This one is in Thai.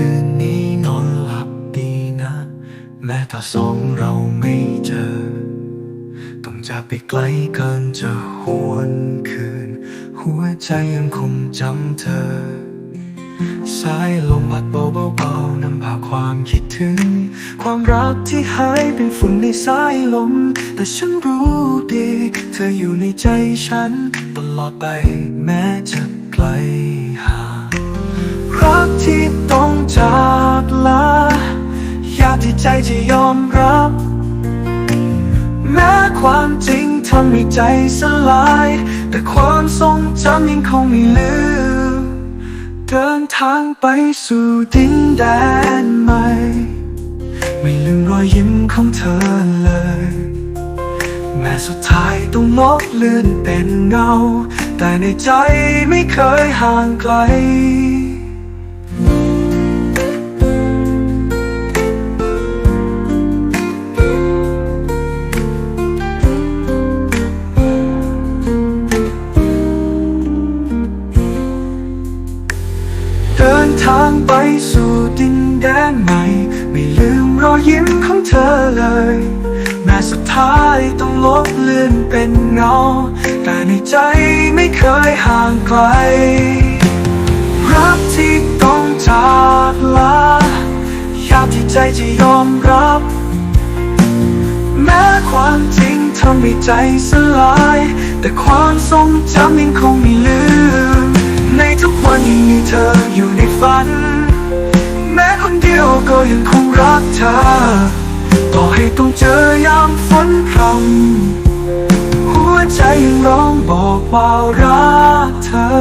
คืนนี้นอนหลับดีนะ แม้ถ้าสองเราไม่เจอ ต้องจากไปไกลเกินจะหวนคืน หัวใจยังคงจำเธอ สายลมพัดเบาๆนำพาความคิดถึง ความรักที่หายเป็นฝุ่นในสายลม แต่ฉันรู้ดี เธออยู่ในใจฉัน ตลอดไปแม้จะไกลห่าง จจะยอมรับ แม้ความจริงทำให้ใจสลาย แต่ความทรงจำยังคงไม่ลืม เดินทางไปสู่ดินแดนใหม่ ไม่ลืมรอยยิ้มของเธอเลย แม้สุดท้ายต้องลบเลือนเป็นเงา แต่ในใจไม่เคยห่างไกล ทางไปสู่ดินแดนใหม่ ไม่ลืมรอยยิ้มของเธอเลย แม้สุดท้ายต้องลบเลือนเป็นเงา แต่ในใจไม่เคยห่างไกล รักที่ต้องจากลายากที่ใจจะยอมรับ แม้ความจริงทำให้ใจสลาย แต่ความทรงจำยังคงไม่ลืม เธออยู่ในฝัน แม้คนเดียวก็ยังคงรักเธอ ต่อให้ต้องเจอยามฝนพรำหัวใจยังร้องบอกว่ารักเธอ